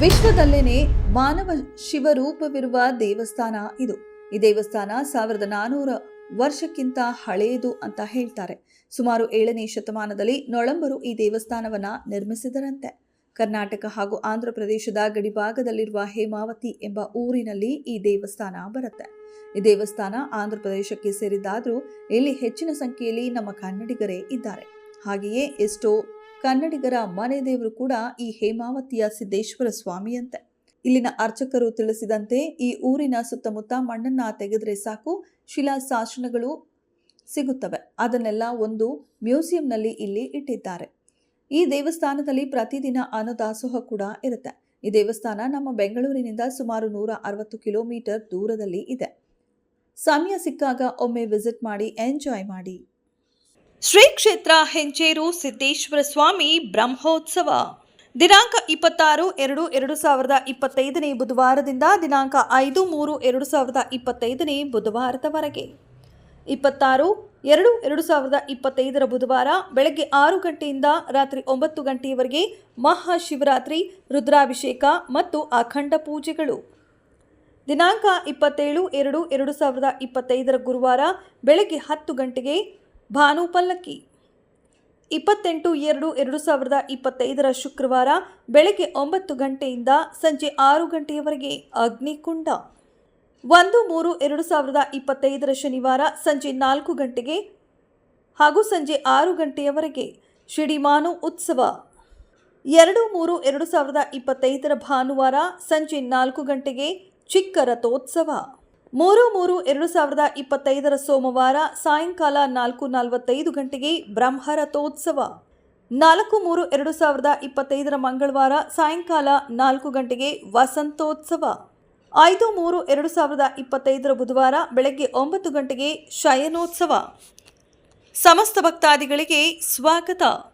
ವಿಶ್ವದಲ್ಲೇನೆ ಮಾನವ ಶಿವರೂಪವಿರುವ ದೇವಸ್ಥಾನ ಇದು. ಈ ದೇವಸ್ಥಾನ ಸಾವಿರದ ನಾನೂರ ವರ್ಷಕ್ಕಿಂತ ಹಳೆಯದು ಅಂತ ಹೇಳ್ತಾರೆ. ಸುಮಾರು ಏಳನೇ ಶತಮಾನದಲ್ಲಿ ನೊಳಂಬರು ಈ ದೇವಸ್ಥಾನವನ್ನ ನಿರ್ಮಿಸಿದರಂತೆ. ಕರ್ನಾಟಕ ಹಾಗೂ ಆಂಧ್ರ ಪ್ರದೇಶದ ಗಡಿಭಾಗದಲ್ಲಿರುವ ಹೇಮಾವತಿ ಎಂಬ ಊರಿನಲ್ಲಿ ಈ ದೇವಸ್ಥಾನ ಬರುತ್ತೆ. ಈ ದೇವಸ್ಥಾನ ಆಂಧ್ರ ಪ್ರದೇಶಕ್ಕೆ ಸೇರಿದ್ದಾದ್ರೂ ಇಲ್ಲಿ ಹೆಚ್ಚಿನ ಸಂಖ್ಯೆಯಲ್ಲಿ ನಮ್ಮ ಕನ್ನಡಿಗರೇ ಇದ್ದಾರೆ. ಹಾಗೆಯೇ ಎಷ್ಟೋ ಕನ್ನಡಿಗರ ಮನೆ ದೇವರು ಕೂಡ ಈ ಹೇಮಾವತಿಯ ಸಿದ್ದೇಶ್ವರ ಸ್ವಾಮಿಯಂತೆ. ಇಲ್ಲಿನ ಅರ್ಚಕರು ತಿಳಿಸಿದಂತೆ ಈ ಊರಿನ ಸುತ್ತಮುತ್ತ ಮಣ್ಣನ್ನ ತೆಗೆದರೆ ಸಾಕು ಶಿಲಾಶಾಸನಗಳು ಸಿಗುತ್ತವೆ. ಅದನ್ನೆಲ್ಲ ಒಂದು ಮ್ಯೂಸಿಯಂನಲ್ಲಿ ಇಲ್ಲಿ ಇಟ್ಟಿದ್ದಾರೆ. ಈ ದೇವಸ್ಥಾನದಲ್ಲಿ ಪ್ರತಿದಿನ ಅನ್ನದಾಸೋಹ ಕೂಡ ಇರುತ್ತೆ. ಈ ದೇವಸ್ಥಾನ ನಮ್ಮ ಬೆಂಗಳೂರಿನಿಂದ ಸುಮಾರು ನೂರ ಅರವತ್ತು ಕಿಲೋಮೀಟರ್ ದೂರದಲ್ಲಿ ಇದೆ. ಸಮಯ ಸಿಕ್ಕಾಗ ಒಮ್ಮೆ ವಿಸಿಟ್ ಮಾಡಿ, ಎಂಜಾಯ್ ಮಾಡಿ. ಶ್ರೀ ಕ್ಷೇತ್ರ ಹೆಂಚೇರು ಸಿದ್ದೇಶ್ವರ ಸ್ವಾಮಿ ಬ್ರಹ್ಮೋತ್ಸವ. ದಿನಾಂಕ ಇಪ್ಪತ್ತಾರು ಎರಡು ಎರಡು ಸಾವಿರದ ಇಪ್ಪತ್ತೈದನೇ ಬುಧವಾರದಿಂದ ದಿನಾಂಕ ಐದು ಮೂರು ಎರಡು ಸಾವಿರದ ಇಪ್ಪತ್ತೈದನೇ ಬುಧವಾರದವರೆಗೆ. ಇಪ್ಪತ್ತಾರು ಎರಡು ಎರಡು ಸಾವಿರದ ಇಪ್ಪತ್ತೈದರ ಬುಧವಾರ ಬೆಳಗ್ಗೆ ಆರು ಗಂಟೆಯಿಂದ ರಾತ್ರಿ ಒಂಬತ್ತು ಗಂಟೆಯವರೆಗೆ ಮಹಾಶಿವರಾತ್ರಿ, ರುದ್ರಾಭಿಷೇಕ ಮತ್ತು ಅಖಂಡ ಪೂಜೆಗಳು. ದಿನಾಂಕ ಇಪ್ಪತ್ತೇಳು ಎರಡು ಎರಡು ಸಾವಿರದ ಇಪ್ಪತ್ತೈದರ ಗುರುವಾರ ಬೆಳಗ್ಗೆ ಹತ್ತು ಗಂಟೆಗೆ ಭಾನು ಪಲ್ಲಕ್ಕಿ ಇಪ್ಪತ್ತೆಂಟು ಎರಡು ಎರಡು ಸಾವಿರದ ಇಪ್ಪತ್ತೈದರ ಶುಕ್ರವಾರ ಬೆಳಗ್ಗೆ ಒಂಬತ್ತು ಗಂಟೆಯಿಂದ ಸಂಜೆ ಆರು ಗಂಟೆಯವರೆಗೆ ಅಗ್ನಿಕುಂಡ. ಒಂದು ಮೂರು ಎರಡು ಸಾವಿರದ ಇಪ್ಪತ್ತೈದರ ಶನಿವಾರ ಸಂಜೆ ನಾಲ್ಕು ಗಂಟೆಗೆ ಹಾಗೂ ಸಂಜೆ ಆರು ಗಂಟೆಯವರೆಗೆ ಶಿಡಿಮಾನು ಉತ್ಸವ. ಎರಡು ಮೂರು ಎರಡು ಸಾವಿರದ ಇಪ್ಪತ್ತೈದರ ಭಾನುವಾರ ಸಂಜೆ ನಾಲ್ಕು ಗಂಟೆಗೆ ಚಿಕ್ಕ ರಥೋತ್ಸವ. ಮೂರು ಮೂರು ಎರಡು ಸಾವಿರದ ಇಪ್ಪತ್ತೈದರ ಸೋಮವಾರ ಸಾಯಂಕಾಲ ನಾಲ್ಕು ನಲವತ್ತೈದು ಗಂಟೆಗೆ ಬ್ರಹ್ಮರಥೋತ್ಸವ. ನಾಲ್ಕು ಮೂರು ಎರಡು ಸಾವಿರದ ಇಪ್ಪತ್ತೈದರ ಮಂಗಳವಾರ ಸಾಯಂಕಾಲ ನಾಲ್ಕು ಗಂಟೆಗೆ ವಸಂತೋತ್ಸವ. ಐದು ಮೂರು ಎರಡು ಸಾವಿರದ ಇಪ್ಪತ್ತೈದರ ಬುಧವಾರ ಬೆಳಗ್ಗೆ ಒಂಬತ್ತು ಗಂಟೆಗೆ ಶಯನೋತ್ಸವ. ಸಮಸ್ತ ಭಕ್ತಾದಿಗಳಿಗೆ ಸ್ವಾಗತ.